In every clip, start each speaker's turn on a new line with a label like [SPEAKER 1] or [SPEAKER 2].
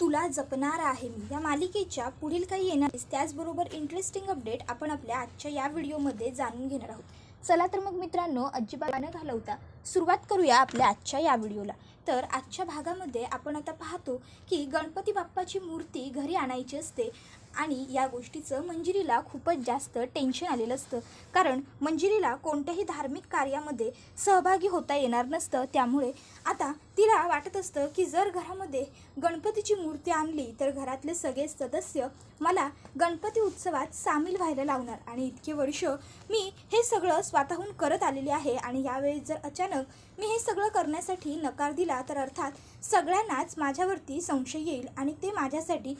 [SPEAKER 1] तुला जपणार आहे मी. या मालिकेच्या पुढील काही येणार त्याचबरोबर इंटरेस्टिंग अपडेट आपण आपल्या आजच्या या व्हिडिओमध्ये जाणून घेणार आहोत. चला तर मग मित्रांनो अजिबात न घालवता. सुरुवात करूया आपल्या आजच्या या व्हिडिओला. तर आजच्या भागामध्ये आपण आता पाहतो की गणपती बाप्पाची मूर्ती घरी आणायची असते. आणि या गोष्टीचं मंजिरीला खूपच जास्त टेन्शन आलेलं असतं. कारण मंजिरीला कोणत्याही धार्मिक कार्यामध्ये सहभागी होता येणार नसतं. त्यामुळे आता तिला वाटत असतं की जर घरामध्ये गणपतीची मूर्ती आणली तर घरातले सगळे सदस्य मला गणपती उत्सवात सामील व्हायला लावणार. आणि इतके वर्ष मी हे सगळं स्वतःहून करत आलेले आहे आणि यावेळी जर अचानक मी हे सगळं करण्यासाठी नकार दिला तर अर्थात सगळ्यांनाच माझ्यावरती संशय येईल आणि ते माझ्यासाठी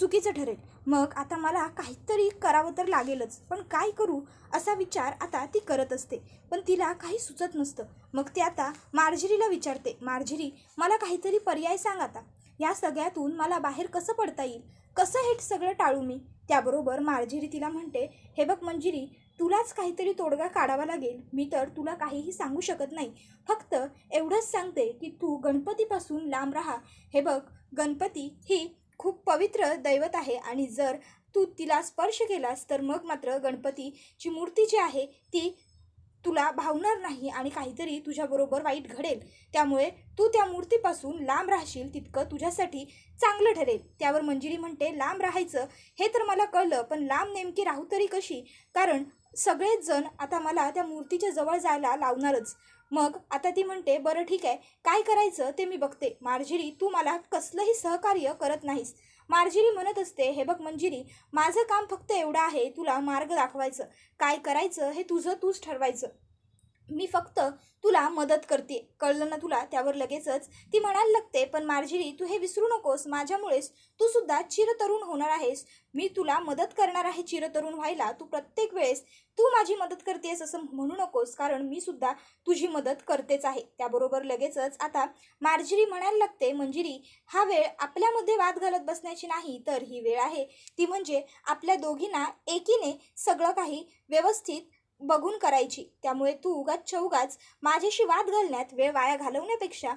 [SPEAKER 1] चुकीचं ठरेल. मग आता मला काहीतरी करावं तर लागेलच. पण काय करू? असा विचार आता ती करत असते. पण तिला काही सुचत नसतं. मग ती आता मार्जरीला विचारते. मार्जरी मला काहीतरी पर्याय सांग आता. या सगळ्यातून मला बाहेर कसं पडता येईल? कसं हे सगळं टाळू मी? त्याबरोबर मार्जरी तिला म्हणते हे बघ मंजिरी तुलाच काहीतरी तोडगा काढावा लागेल. मी तर तुला काहीही सांगू शकत नाही. फक्त एवढंच सांगते की तू गणपतीपासून लांब राहा. हे बघ गणपती ही खूप पवित्र दैवत आहे आणि जर तू तिला स्पर्श केलास तर मग मात्र गणपतीची मूर्ती जी आहे ती तुला भावणार नाही आणि काहीतरी तुझ्याबरोबर वाईट घडेल. त्यामुळे तू त्या मूर्तीपासून लांब राहशील तितकं तुझ्यासाठी चांगलं ठरेल. त्यावर मंजिरी म्हणते लांब राहायचं? हे तर मला कळलं पण लांब नेमकी राहू तरी कशी? कारण सगळेच जण आता मला त्या मूर्तीच्या जवळ जायला लावणारच. मग आता ती म्हणते बरं ठीक आहे. काय करायचं ते मी बघते. मार्जिरी तू मला कसलंही सहकार्य करत नाहीस. मार्जिरी म्हणत असते हे बघ मंजिरी माझं काम फक्त एवढं आहे तुला मार्ग दाखवायचं. काय करायचं हे तुझं तूच ठरवायचं. मी फक्त तुला मदत करते. कळलं ना तुला? त्यावर लगेचच ती म्हणायला लागते पण मार्जिरी तू हे विसरू नकोस. माझ्यामुळेच तू सुद्धा चिरतरुण होणार आहेस. मी तुला मदत करणार आहे चिरतरुण व्हायला. तू प्रत्येक वेळेस तू माझी मदत करतेस असं म्हणू नकोस कारण मी सुद्धा तुझी मदत करतेच आहे. त्याबरोबर लगेचच आता मार्जिरी म्हणायला लागते मंजिरी हा वेळ आपल्यामध्ये वाद घालत बसण्याची नाही तर ही वेळ आहे. ती म्हणजे आपल्या दोघींना एकीने सगळं काही व्यवस्थित बघून करायची. त्यामुळे तू उगाच चौगाच माझ्याशी वाद घालण्यात वेळ वाया घालवण्यापेक्षा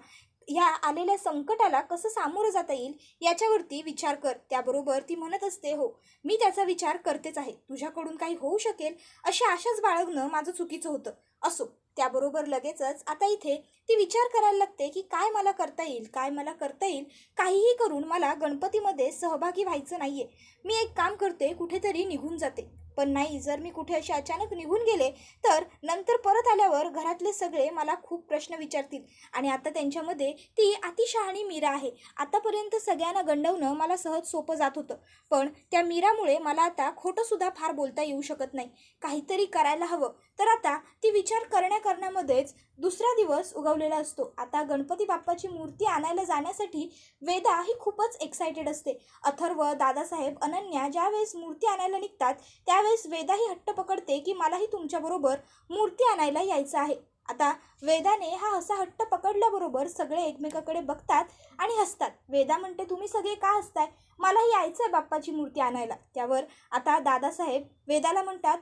[SPEAKER 1] ह्या आलेल्या संकटाला कसं सामोरं जाता येईल याच्यावरती विचार कर. त्याबरोबर ती म्हणत असते हो मी त्याचा विचार करतेच आहे. तुझ्याकडून काही होऊ शकेल अशी आशाच बाळगणं माझं चुकीचं होतं. असो. त्याबरोबर लगेचच आता इथे ती विचार करायला लागते की काय मला करता येईल काय मला करता येईल काहीही करून मला गणपतीमध्ये सहभागी व्हायचं नाही आहे मी एक काम करते कुठेतरी निघून जाते. पण नाही जर मी कुठे असे अचानक निघून गेले तर नंतर परत आल्यावर घरातले सगळे मला खूप प्रश्न विचारतील. आणि आता त्यांच्यामध्ये ती अतिशहाणी मीरा आहे. आतापर्यंत सगळ्यांना गंडवणं मला सहज सोपं जात होतं. पण त्या मीरामुळे मला आता खोटंसुद्धा फार बोलता येऊ शकत नाही. काहीतरी करायला हवं. तर आता ती विचार करण्या करण्यामध्येच दुसरा दिवस उगवलेला असतो. आता गणपती बाप्पाची मूर्ती आणायला जाण्यासाठी वेदा ही खूपच एक्सायटेड असते. अथर्व दादासाहेब अनन्या ज्यावेळेस मूर्ती आणायला निघतात त्यावेळेस वेदा ही हट्ट पकडते की मलाही तुमच्याबरोबर मूर्ती आणायला यायचं आहे. आता वेदाने हा असा हट्ट पकडल्याबरोबर सगळे एकमेकाकडे बघतात आणि हसतात. वेदा म्हणते तुम्ही सगळे का हसताय? मलाही यायचं आहे बाप्पाची मूर्ती आणायला. त्यावर आता दादासाहेब वेदाला म्हणतात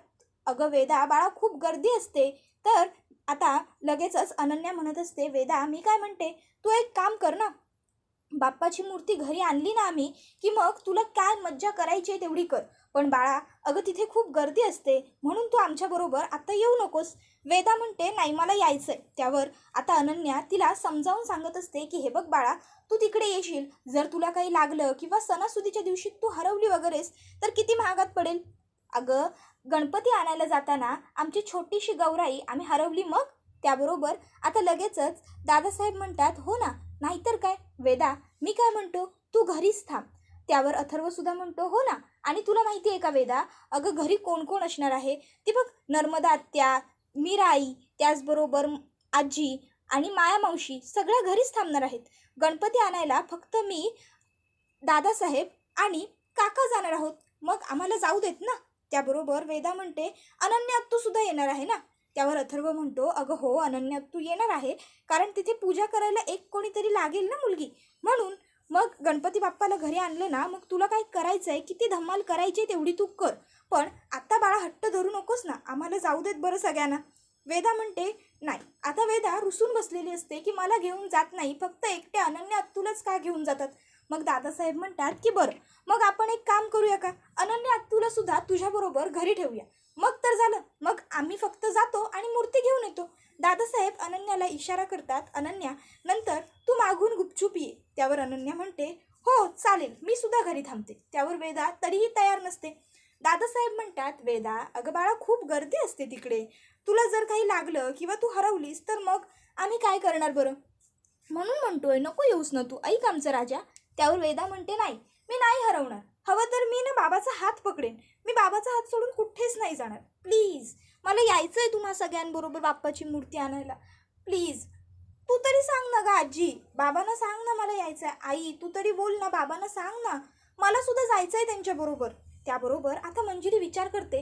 [SPEAKER 1] अगं वेदा बाळा खूप गर्दी असते. तर आता लगेचच अनन्या म्हणत असते वेदा मी काय म्हणते? तू एक काम कर ना. बाप्पाची मूर्ती घरी आणली ना आम्ही की मग तुला काय मज्जा करायची आहे तेवढी कर. पण बाळा अगं तिथे खूप गर्दी असते. म्हणून तू आमच्याबरोबर आता येऊ नकोस. वेदा म्हणते नाही मला यायचं आहे त्यावर आता अनन्या तिला समजावून सांगत असते की हे बघ बाळा तू तिकडे येशील. जर तुला काही लागलं किंवा सणासुदीच्या दिवशी तू हरवली वगैरेस तर किती महागात पडेल? अगं गणपती आणायला जाताना आमची छोटीशी गौराई आम्ही हरवली मग? त्याबरोबर आता लगेचच दादासाहेब म्हणतात हो ना नाहीतर काय? वेदा मी काय म्हणतो? तू घरीच थांब. त्यावर अथर्वसुद्धा म्हणतो हो ना आणि तुला माहिती आहे का वेदा? अगं घरी कोण कोण असणार आहे? ती बघ नर्मदा आत्या मीराई त्याचबरोबर आजी आणि माया मावशी सगळ्या घरीच थांबणार आहेत. गणपती आणायला फक्त मी दादासाहेब आणि काका जाणार आहोत. मग आम्हाला जाऊ देत ना? त्याबरोबर वेदा म्हणते अनन्या तू सुद्धा येणार आहे ना? त्यावर अथर्व म्हणतो अगं हो अनन्या तू येणार आहे. कारण तिथे पूजा करायला एक कोणीतरी लागेल ना मुलगी? म्हणून मग गणपती बाप्पाला घरी आणलं ना मग तुला काय करायचं आहे किती धमाल करायची आहे तेवढी तू कर. पण आत्ता बाळा हट्ट धरू नकोस ना आम्हाला जाऊ देत बरं सगळ्यांना. वेदा म्हणते नाही आता वेदा रुसून बसलेली असते की मला घेऊन जात नाही फक्त एकटे अनन्या अत्तुलाच का घेऊन जातात? मग दादासाहेब म्हणतात की बरं मग आपण एक काम करूया का? अनन्या अत्तूला सुद्धा तुझ्याबरोबर घरी ठेवूया. मग तर झालं. मग आम्ही फक्त जातो आणि मूर्ती घेऊन येतो. दादासाहेब अनन्याला इशारा करतात अनन्या नंतर तू मागून गुपचूप ये. त्यावर अनन्या म्हणते हो चालेल मी सुद्धा घरी थांबते. त्यावर वेदा तरीही तयार नसते. दादासाहेब म्हणतात वेदा अगं बाळा खूप गर्दी असते तिकडे. तुला जर काही लागलं किंवा तू हरवलीस तर मग आम्ही काय करणार बरं? म्हणून म्हणतोय नको येऊस ना तू. ऐक आमचं राजा. त्यावर वेदा म्हणते नाही मी नाही हरवणार. हवं तर मी ना बाबाचा हात पकडेन. मी बाबाचा हात सोडून कुठेच नाही जाणार. प्लीज मला यायचं आहे तुम्हा सगळ्यांबरोबर बाप्पाची मूर्ती आणायला. प्लीज तू तरी सांग ना ग आजी. बाबांना सांग ना मला यायचं आहे आई तू तरी बोल ना बाबांना सांग ना. मला सुद्धा जायचं आहे त्यांच्याबरोबर. त्याबरोबर आता मंजिरी विचार करते.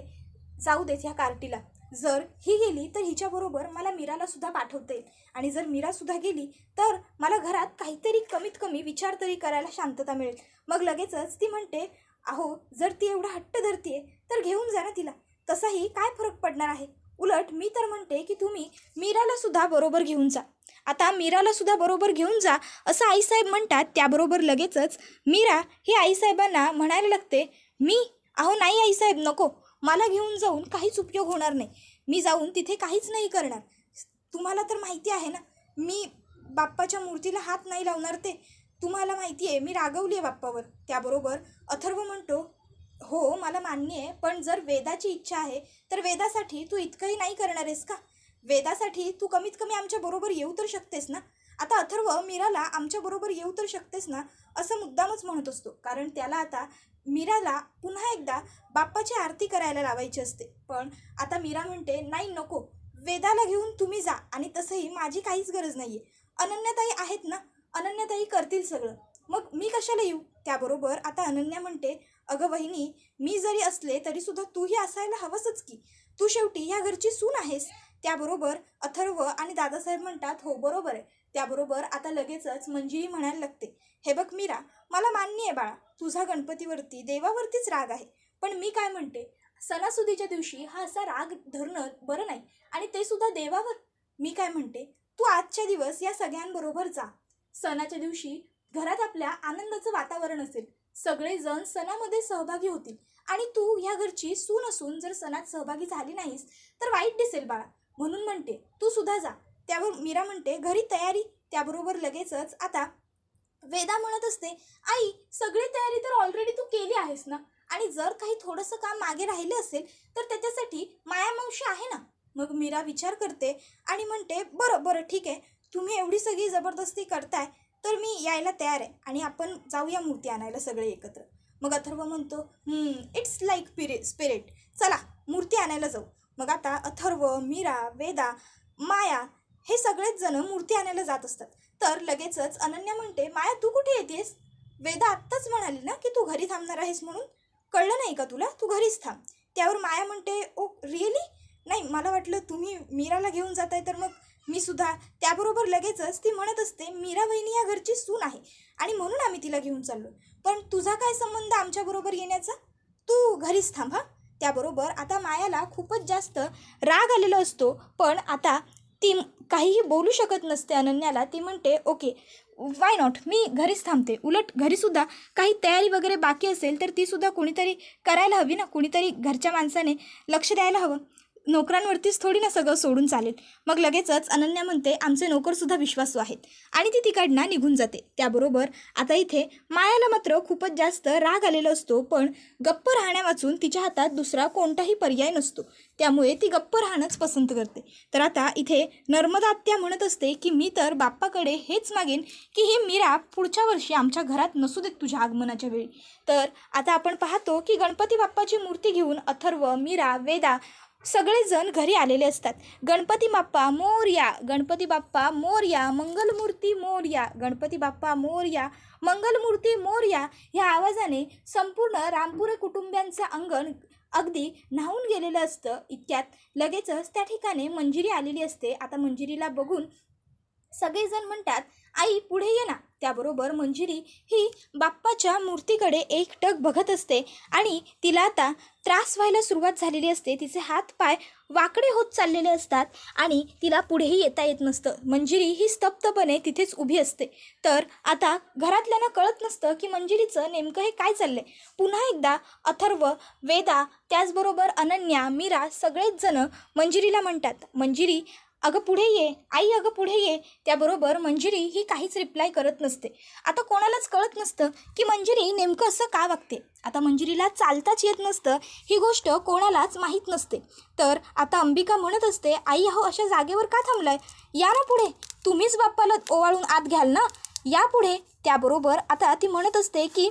[SPEAKER 1] जाऊ देत ह्या कार्टीला. जर ही गेली तर हिच्याबरोबर मला मीराला सुद्धा पाठवता. येईल आणि जर मीरासुद्धा गेली तर मला घरात काहीतरी कमीत कमी विचार तरी करायला शांतता मिळेल. मग लगेचच ती म्हणते अहो जर ती एवढा हट्ट धरतीये तर घेऊन जा ना तिला. तसाही काय फरक पडणार आहे? उलट मी तर म्हणते की तुम्ही मीराला सुद्धा बरोबर घेऊन जा. आता मीराला सुद्धा बरोबर घेऊन जा असं आईसाहेब म्हणतात. त्याबरोबर लगेचच मीरा ही आईसाहेबांना म्हणायला लागते मी अहो नाही आईसाहेब नको. मला घेऊन जाऊन काहीच उपयोग होणार नाही. मी जाऊन तिथे काहीच नाही करणार. तुम्हाला तर माहिती आहे ना मी बाप्पाच्या मूर्तीला हात नाही लावणार ते. तुम्हाला माहिती आहे मी रागवली आहे बाप्पावर. त्याबरोबर अथर्व म्हणतो हो मला मान्य आहे पण जर वेदाची इच्छा आहे तर वेदासाठी तू इतकंही नाही करणार आहेस का? वेदासाठी तू कमीत कमी आमच्याबरोबर येऊ तर शकतेस ना? आता अथर्व मीराला आमच्याबरोबर येऊ तर शकतेस ना? असं मुद्दामच म्हणत असतो. कारण त्याला आता मीराला पुन्हा एकदा बाप्पाची आरती करायला लावायची असते. पण आता मीरा म्हणते नाही नको. वेदाला घेऊन तुम्ही जा आणि तसंही माझी काहीच गरज नाही आहे अनन्याताई आहेत ना? अनन्याताई करतील सगळं. मग मी कशाला येऊ? त्याबरोबर आता अनन्या म्हणते अगं वहिनी मी जरी असले तरीसुद्धा तूही असायला हवंसच की. तू शेवटी या घरची सून आहेस. त्याबरोबर अथर्व आणि दादासाहेब म्हणतात हो बरोबर आहे. त्याबरोबर आता लगेचच मंजिरी म्हणायला लागते हे बघ मीरा मला मान्य आहे बाळा तुझा गणपतीवरती देवावरतीच राग आहे. पण मी काय म्हणते सणासुदीच्या दिवशी हा असा राग धरणं बरं नाही आणि ते सुद्धा देवावर. मी काय म्हणते तू आजच्या दिवस या सगळ्यांबरोबर जा. सणाच्या दिवशी घरात आपल्या आनंदाचं वातावरण असेल. सगळे जण सणामध्ये सहभागी होतील. आणि तू ह्या घरची सून असून जर सणात सहभागी झाली नाहीस तर वाईट दिसेल बाळा. म्हणून म्हणते तू सुद्धा जा. त्यावर मीरा म्हणते घरी तयारी. त्याबरोबर लगेचच आता वेदा म्हणत असते आई सगळी तयारी तर ऑलरेडी तू केली आहेस ना? आणि जर काही थोडंसं काम मागे राहिलं असेल तर त्याच्यासाठी माया मावशी आहे ना? मग मीरा विचार करते आणि म्हणते बरं बरं ठीक आहे. तुम्ही एवढी सगळी जबरदस्ती करताय तर मी यायला तयार आहे आणि आपण जाऊया मूर्ती आणायला सगळे एकत्र. मग अथर्व म्हणतो इट्स लाईक पिरे स्पिरिट चला मूर्ती आणायला जाऊ. मग आता अथर्व मीरा वेदा माया हे सगळेच जण मूर्ती आणायला जात असतात. तर लगेचच अनन्या म्हणते माया तू कुठे येतेस? वेदा आत्ताच म्हणाली ना की तू घरी थांबणार आहेस म्हणून? कळलं नाही का तुला? तू घरीच थांब. त्यावर माया म्हणते ओ रिअली? नाही मला वाटलं तुम्ही मीराला घेऊन जाताय तर मग मी सुद्धा. त्याबरोबर लगेचच ती म्हणत असते मीरा वहिनी या घरची सून आहे आणि म्हणून आम्ही तिला घेऊन चाललो पण तुझा काय संबंध आमच्याबरोबर येण्याचा? तू घरीच थांब हा. त्याबरोबर आता मायाला खूपच जास्त राग आलेला असतो पण आता ती काहीही बोलू शकत नसते अनन्याला. ती म्हणते ओके वाय नॉट मी घरीच थांबते. उलट घरीसुद्धा काही तयारी वगैरे बाकी असेल तर तीसुद्धा कोणीतरी करायला हवी ना? कोणीतरी घरच्या माणसाने लक्ष द्यायला हवं. नोकरांवरतीच थोडी ना सगळं सोडून चालेल. मग लगेचच अनन्या म्हणते आमचे नोकरसुद्धा विश्वासू आहेत. आणि ती तिकडनं निघून जाते. त्याबरोबर आता इथे मायाला मात्र खूपच जास्त राग आलेला असतो पण गप्प राहण्या वाचून तिच्या हातात दुसरा कोणताही पर्याय नसतो. त्यामुळे ती गप्प राहणंच पसंत करते. तर आता इथे नर्मदा आत्या म्हणत असते की मी तर बाप्पाकडे हेच मागेन की ही मीरा पुढच्या वर्षी आमच्या घरात नसू देत तुझ्या आगमनाच्या वेळी. तर आता आपण पाहतो की गणपती बाप्पाची मूर्ती घेऊन अथर्व मीरा वेदा सगळेजण घरी आलेले असतात. गणपती बाप्पा मोरया गणपती बाप्पा मोरया मंगलमूर्ती मोरया गणपती बाप्पा मोरया मंगलमूर्ती मोरया ह्या आवाजाने संपूर्ण रामपुरे कुटुंबियांचं अंगण अगदी न्हावून गेलेलं असतं इतक्यात. लगेचच त्या ठिकाणी मंजिरी आलेली असते. आता मंजिरीला बघून सगळेजण म्हणतात आई पुढे ये ना. त्याबरोबर मंजिरी ही बाप्पाच्या मूर्तीकडे एकटक बघत असते आणि तिला आता त्रास व्हायला सुरुवात झालेली असते. तिचे हात पाय वाकडे होत चाललेले असतात आणि तिला पुढेही येता येत नसतं. मंजिरी ही स्तब्धपणे तिथेच उभी असते. तर आता घरातल्यांना कळत नसतं की मंजिरीचं नेमकं हे काय चाललंय. पुन्हा एकदा अथर्व वेदा त्याचबरोबर अनन्या मीरा सगळेच जण मंजिरीला म्हणतात. मंजिरी अगं पुढे ये. आई अगं पुढे ये. त्याबरोबर मंजिरी ही काहीच रिप्लाय करत नसते. आता कोणालाच कळत नसतं की मंजिरी नेमकं असं का वागते. आता मंजिरीला चालताच येत नसतं ही गोष्ट कोणालाच माहीत नसते. तर आता अंबिका म्हणत असते आई अहो अशा जागेवर का थांबलाय? या ना पुढे. तुम्हीच बाप्पाला ओवाळून आत घ्याल ना? यापुढे त्याबरोबर आता ती म्हणत असते की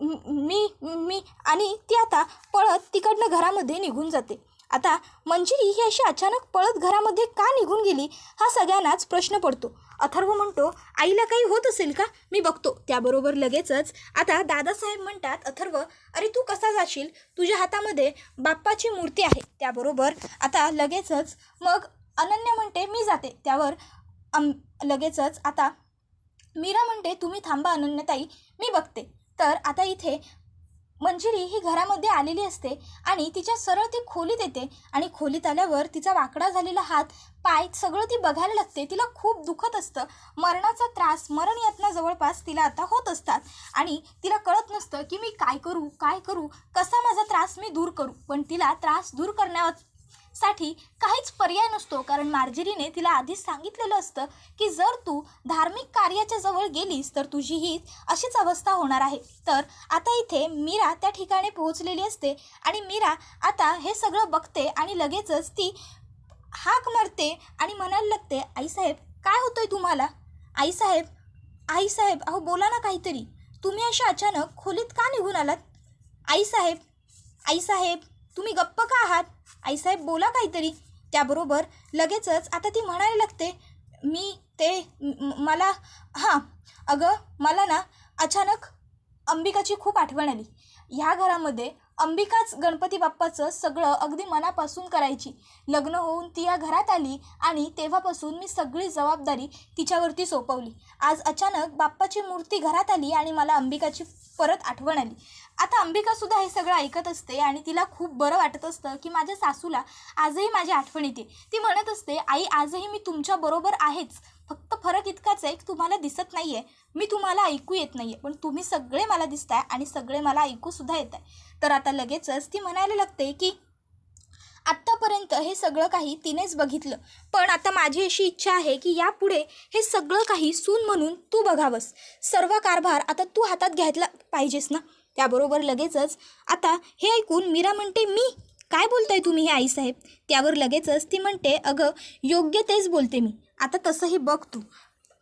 [SPEAKER 1] मी मी आणि ती आता पळत तिकडनं घरामध्ये निघून जाते. आता मंजिरी ही अशी अचानक पळत घरामध्ये का निघून गेली हा सगळ्यांनाच प्रश्न पडतो. अथर्व म्हणतो आईला काही होत असेल का? मी बघतो. त्याबरोबर लगेचच आता दादासाहेब म्हणतात अथर्व अरे तू कसा जाशील? तुझ्या हातामध्ये बाप्पाची मूर्ती आहे. त्याबरोबर आता लगेचच मग अनन्या म्हणते मी जाते. त्यावर अम लगेचच आता मीरा म्हणते तुम्ही थांबा अनन्यताई मी बघते. तर आता इथे मंजिरी ही घरामध्ये आलेली असते आणि तिच्या सरळ ती खोलीत येते आणि खोलीत आल्यावर तिचा वाकडा झालेला हात पाय सगळं ती बघायला लागते. तिला खूप दुखत असतं. मरणाचा त्रास मरण यातना जवळपास तिला आता होत असतात. आणि तिला कळत नसतं की मी काय करू काय करू कसा माझा त्रास मी दूर करू. पण तिला त्रास दूर करण्या साठी काहीच पर्याय नसतो. कारण मार्जिरीने तिला आधीच सांगितलेलं असतं की जर तू धार्मिक कार्याच्या जवळ गेलीस तर तुझी ही अशीच अवस्था होणार आहे. तर आता इथे मीरा त्या ठिकाणी पोहोचलेली असते आणि मीरा आता हे सगळं बघते आणि लगेचच ती हाक मारते आणि म्हणायला लागते आईसाहेब काय होतंय तुम्हाला? आईसाहेब आईसाहेब अहो बोला ना काहीतरी. तुम्ही अशा अचानक खोलीत का निघून आलात? आईसाहेब आईसाहेब तुम्ही गप्प का आहात? आईसाहेब बोला काहीतरी. त्याबरोबर लगेचच आता ती म्हणायला लागते मी ते मला हां अगं मला ना अचानक अंबिकाची खूप आठवण आली. ह्या घरामध्ये अंबिकाच गणपती बाप्पाचं सगळं अगदी मनापासून करायची. लग्न होऊन ती या घरात आली आणि तेव्हापासून मी सगळी जबाबदारी तिच्यावरती सोपवली. आज अचानक बाप्पाची मूर्ती घरात आली आणि मला अंबिकाची परत आठवण आली. आता अंबिकासुद्धा हे सगळं ऐकत असते आणि तिला खूप बरं वाटत असतं की माझ्या सासूला आजही माझी आठवण येते. ती म्हणत असते आई आजही मी तुमच्याबरोबर आहेच. फक्त फरक इतकाच आहे की तुम्हाला दिसत नाही आहे मी तुम्हाला ऐकू येत नाही आहे पण तुम्ही सगळे मला दिसत आहे आणि सगळे मला ऐकूसुद्धा येत आहे तर आता लगेचच ती म्हणायला लागते की आत्तापर्यंत हे सगळं काही तिनेच बघितलं. पण आता माझी अशी इच्छा आहे की यापुढे हे सगळं काही सून म्हणून तू बघावंस. सर्व कारभार आता तू हातात घ्यायला पाहिजेस ना? त्याबरोबर लगेचच आता हे ऐकून मीरा म्हणते मी? काय बोलताय तुम्ही हे आईसाहेब? त्यावर लगेचच ती म्हणते अगं योग्य तेच बोलते मी. आता तसंही बघ तू.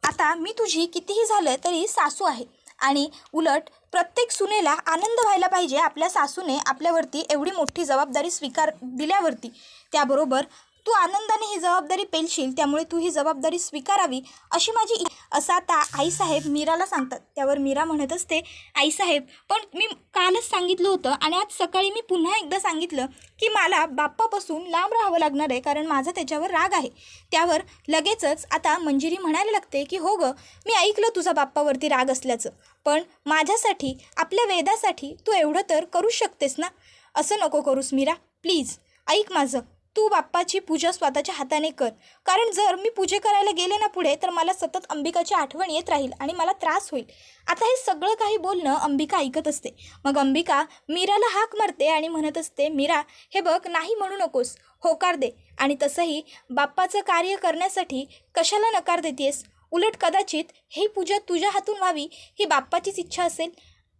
[SPEAKER 1] आता मी तुझी कितीही झालं तरी सासू आहे. आणि उलट प्रत्येक सुनेला आनंद व्हायला पाहिजे आपल्या सासूने आपल्यावरती एवढी मोठी जबाबदारी स्वीकार दिल्यावरती. त्याबरोबर तू आनंदाने ही जबाबदारी पेलशील त्यामुळे तू ही जबाबदारी स्वीकारावी अशी माझी असं आता आईसाहेब मीराला सांगतात. त्यावर मीरा म्हणत असते आईसाहेब पण मी कालच सांगितलं होतं आणि आज सकाळी मी पुन्हा एकदा सांगितलं की मला बाप्पापासून लांब राहावं लागणार आहे कारण माझा त्याच्यावर राग आहे. त्यावर लगेचच आता मंजिरी म्हणायला लागते की हो गं मी ऐकलं तुझा बाप्पावरती राग असल्याचं पण माझ्यासाठी आपल्या वेदासाठी तू एवढं तर करूच शकतेस ना? असं नको करूस मीरा प्लीज ऐक माझं. तू बाप्पाची पूजा स्वतःच्या हाताने कर. कारण जर मी पूजे करायला गेले ना पुढे तर मला सतत अंबिकाची आठवण येत राहील आणि मला त्रास होईल. आता हे सगळं काही बोलणं अंबिका ऐकत असते. मग अंबिका मीराला हाक मारते आणि म्हणत असते मीरा हे बघ नाही म्हणू नकोस. होकार दे. आणि तसंही बाप्पाचं कार्य करण्यासाठी कशाला नकार देतेस? उलट कदाचित ही पूजा तुझ्या हातून व्हावी ही बाप्पाचीच इच्छा असेल.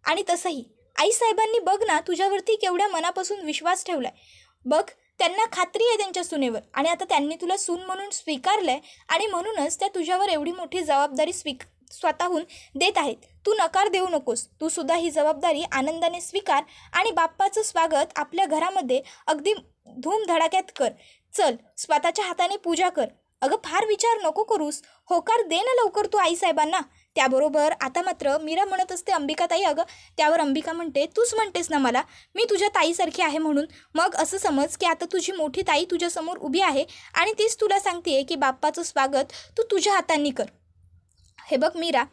[SPEAKER 1] आणि तसंही आईसाहेबांनी बघ ना तुझ्यावरती केवढ्या मनापासून विश्वास ठेवला आहे बघ त्यांना खात्री आहे त्यांच्या सुनेवर. आणि आता त्यांनी तुला सून म्हणून स्वीकारलंय आणि म्हणूनच त्या तुझ्यावर एवढी मोठी जबाबदारी स्वीक स्वतःहून देत आहेत. तू नकार देऊ नकोस. तू सुद्धा ही जबाबदारी आनंदाने स्वीकार आणि बाप्पाचं स्वागत आपल्या घरामध्ये अगदी धूमधडाक्यात कर. चल स्वतःच्या हाताने पूजा कर. अगं फार विचार नको करूस. होकार दे ना लवकर तू आईसाहेबांना. त्याबरोबर आता मात्र मीरा म्हणत असते अंबिका ताई अगं त्यावर अंबिका म्हणते तूच म्हणतेस ना मला मी तुझ्या ताईसारखी आहे म्हणून. मग असं समज की आता तुझी मोठी ताई तुझ्यासमोर उभी आहे आणि तीच तुला सांगते की बाप्पाचं स्वागत तू तुझ्या हातांनी कर. हे बघ मीरा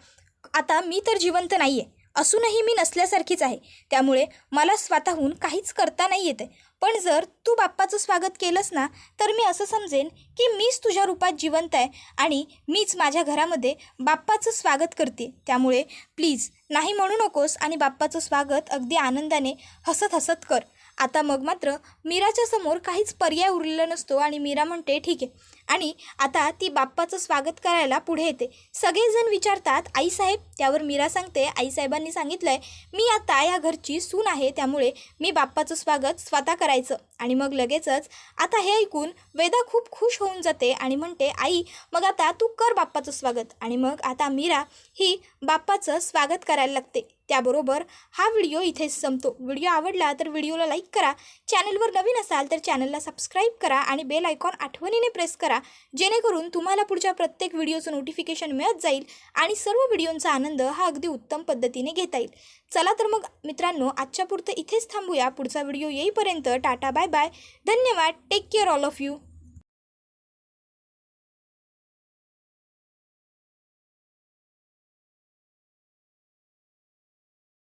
[SPEAKER 1] आता मी तर जिवंत नाही आहे असूनही मी नसल्यासारखीच आहे. त्यामुळे मला स्वतःहून काहीच करता नाही येते. पण जर तू बाप्पाचं स्वागत केलंस ना तर मी असं समजेन की मीच तुझ्या रूपात जिवंत आहे आणि मीच माझ्या घरामध्ये बाप्पाचं स्वागत करते. त्यामुळे प्लीज नाही म्हणू नकोस आणि बाप्पाचं स्वागत अगदी आनंदाने हसत हसत कर. आता मग मात्र मीराच्या समोर काहीच पर्याय उरलेला नसतो आणि मीरा म्हणते ठीक आहे. आणि आता ती बाप्पाचं स्वागत करायला पुढे येते. सगळेजण विचारतात आईसाहेब त्यावर मीरा सांगते आईसाहेबांनी सांगितलं आहे मी आता या घरची सून आहे त्यामुळे मी बाप्पाचं स्वागत स्वतः करायचं. आणि मग लगेचच आता हे ऐकून वेदा खूप खुश होऊन जाते आणि म्हणते आई मग आता तू कर बाप्पाचं स्वागत. आणि मग आता मीरा ही बाप्पाचं स्वागत करायला लागते. त्याबरोबर हा व्हिडिओ इथेच संपतो. व्हिडिओ आवडला तर व्हिडिओला लाईक करा. चॅनलवर नवीन असाल तर चॅनलला सबस्क्राईब करा आणि बेल आयकॉन आठवणीने प्रेस करा. जेणेकरून तुम्हाला पुढच्या प्रत्येक व्हिडिओचं नोटिफिकेशन मिळत जाईल आणि सर्व व्हिडिओंचा आनंद हा अगदी उत्तम पद्धतीने घेता येईल. चला तर मग मित्रांनो आजच्या पुरतं इथेच थांबूया. पुढचा व्हिडिओ येईपर्यंत टाटा बाय बाय. धन्यवाद. Take care all of you